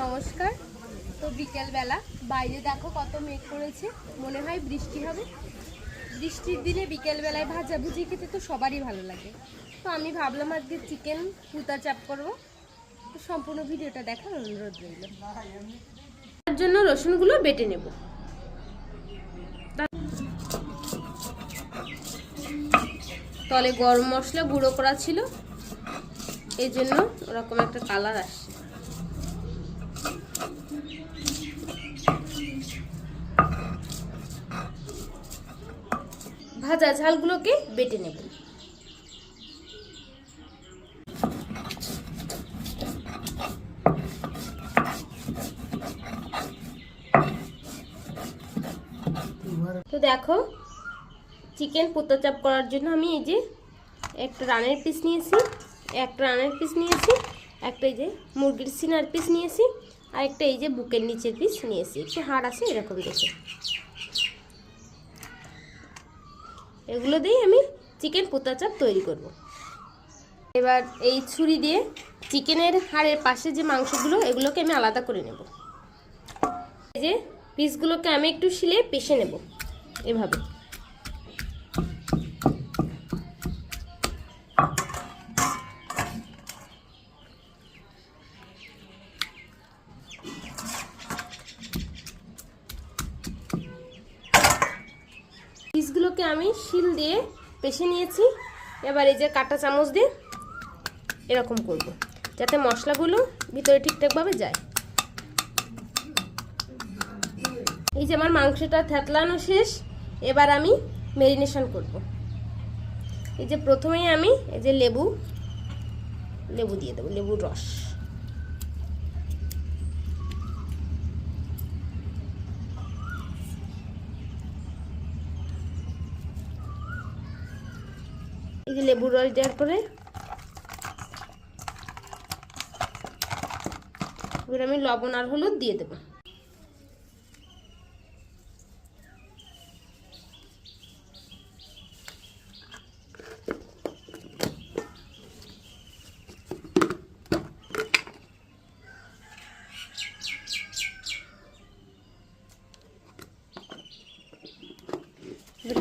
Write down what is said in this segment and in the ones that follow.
নমস্কার। তো বিকেলবেলা, বাইরে দেখো কত মেঘ করেছে, মনে হয় বৃষ্টি হবে। বৃষ্টির দিনে বিকেলবেলায় ভাজাভুজি খেতে তো সবারই ভালো লাগে। তো আমি ভাবলাম আজকে চিকেন পুতা চাপ করব। তো সম্পূর্ণ ভিডিওটা দেখার অনুরোধ রইল। তার জন্য রসুনগুলো বেটে নেব। তলে গরম মশলা, গুঁড়ো করা ছিল। এই জন্য ওরকম একটা কালার আসছে। ভাজা ঝালগুলোকে বেটে নেব। তো দেখো চিকেন পোতা চাপ করার জন্য আমি এই যে একটা রানের পিস নিয়েছি, একটা রানের পিস নিয়েছি, একটা এই যে মুরগির সিনার পিস নিয়েছি, আর একটা এই যে বুকের নিচের পিস নিয়েছি। একটু হাড় আছে এরকম দেখে। এগুলো দিয়ে আমি চিকেন পোতা চাপ তৈরি করব। এবার এই ছুরি দিয়ে চিকেনের হাড়ের পাশে যে মাংসগুলো, এগুলোকে আমি আলাদা করে নেব এই যে পিসগুলোকে আমি একটু শিলে পেশে নেব, এভাবে পিসগুলোকে আমি শিল দিয়ে পেশে নিয়েছি। এবার এই যে কাঁটা চামচ দিয়ে এরকম করব, যাতে মশলাগুলো ভিতরে ঠিকঠাকভাবে যায়। এই যে আমার মাংসটা থেতলানো শেষ, এবার আমি মেরিনেশন করব। এই যে প্রথমেই আমি এই যে লেবু লেবু দিয়ে দেবো, লেবুর রস। এই লেবুর রস দেওয়ার পরে এবার আমি লবণ আর হলুদ দিয়ে দেবো।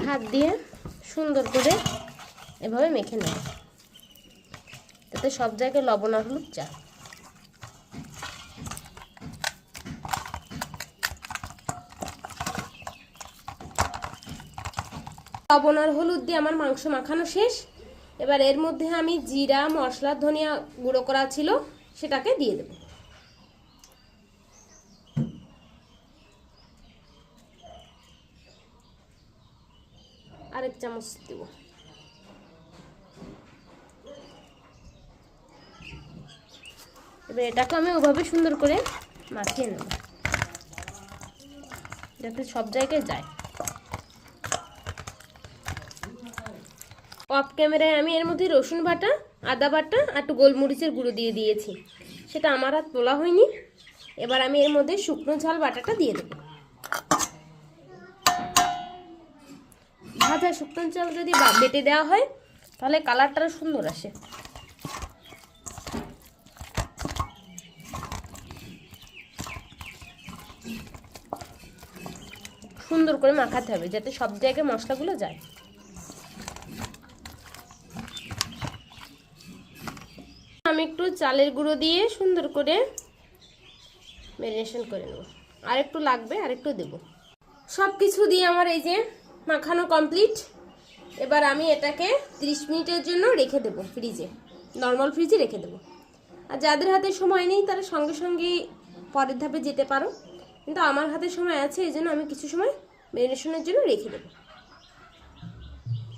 হাত দিয়ে সুন্দর করে এভাবে মেখে নেব যাতে সব জায়গায় লবণ আর হলুদ চা লবণ আর হলুদ দিয়ে আমার মাংস মাখানো শেষ। এবার এর মধ্যে আমি জিরা, মশলা, ধনিয়া গুঁড়ো করা ছিল, সেটাকে দিয়ে দেব। আরেক চামচ দেবো। এবার এটাকে আমি ওভাবে সুন্দর করে মাখিয়ে নেব। যাতে সব জায়গায় যায়। অফ ক্যামেরায় আমি এর মধ্যে রসুন বাটা, আদা বাটা আর একটু গোলমরিচের গুঁড়ো দিয়ে দিয়েছি। সেটা আমার আর তোলা হয়নি। এবার আমি এর মধ্যে শুকনো ঝাল বাটাটা দিয়ে দেবো। ভাজা শুকনো চাল যদি বেটে দেওয়া হয়, তাহলে কালারটা সুন্দর আসে। সুন্দর করে মাখাতে হবে যাতে সব জায়গায় মশলাগুলো যায়। আমি একটু চালের গুঁড়ো দিয়ে সুন্দর করে ম্যারিনেশন করে নেব। আর একটু লাগবে, আর একটু দেবো। সব কিছু দিয়ে আমার এই যে মাখানো কমপ্লিট এবার আমি এটাকে 30 মিনিটের জন্য রেখে দেব ফ্রিজে নর্মাল ফ্রিজে রেখে দেবো। আর যাদের হাতে সময় নেই, তারা সঙ্গে সঙ্গে পরের ধাপে যেতে পারো। কিন্তু আমার হাতে সময় আছে, এই জন্য আমি কিছু সময় ম্যারিনেশনের জন্য রেখে দেবো।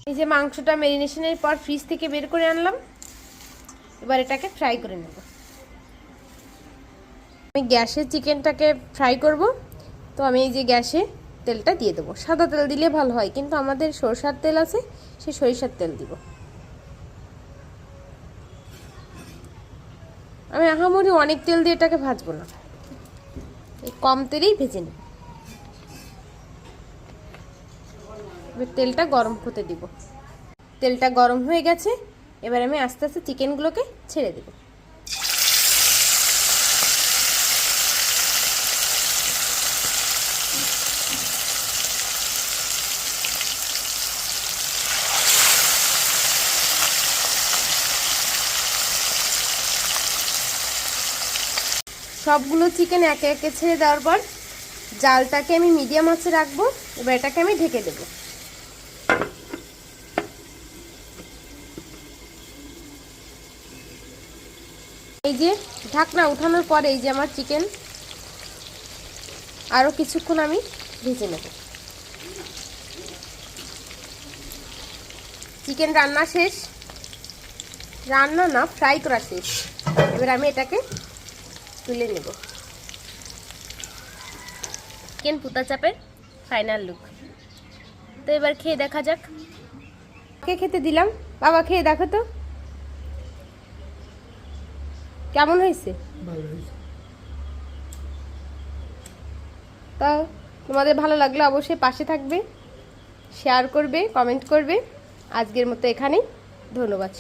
এই যে মাংসটা ম্যারিনেশনের পর ফ্রিজ থেকে বের করে আনলাম। এবার এটাকে ফ্রাই করে নেব। আমি গ্যাসে চিকেনটাকে ফ্রাই করব। তো আমি এই যে গ্যাসে তেলটা দিয়ে দেবো। সাদা তেল দিলে ভালো হয়, কিন্তু আমাদের সরষার তেল আছে, সে সরিষার তেল দিব। আমি আহামরি অনেক তেল দিয়ে এটাকে ভাজবো না। এই কম তেলেই ভেজে নেব। এবার তেলটা গরম হতে দিব। তেলটা গরম হয়ে গেছে, এবার আমি আস্তে আস্তে চিকেনগুলোকে ছেড়ে দেব। সবগুলো চিকেন একে একে ছেড়ে দেওয়ার পর জালটাকে আমি মিডিয়াম আছে রাখব, এবার এটাকে আমি ঢেকে দেবো। এই যে ঢাকনা উঠানোর পরে এই যে আমার চিকেন আরও কিছুক্ষণ আমি ভেজে নেব। চিকেন রান্না শেষ। রান্না না ফ্রাই করা শেষ। এবার আমি এটাকে তুলে নেব। চিকেন পুতা চাপের ফাইনাল লুক তো এবার খেয়ে দেখা যাক। কে খেতে দিলাম? বাবা, খেয়ে দেখো তো। কেমন হয়েছে? তা তোমাদের ভালো লাগলে অবশ্যই পাশে থাকবে শেয়ার করবে কমেন্ট করবে। আজকের মতো এখানেই ধন্যবাদ।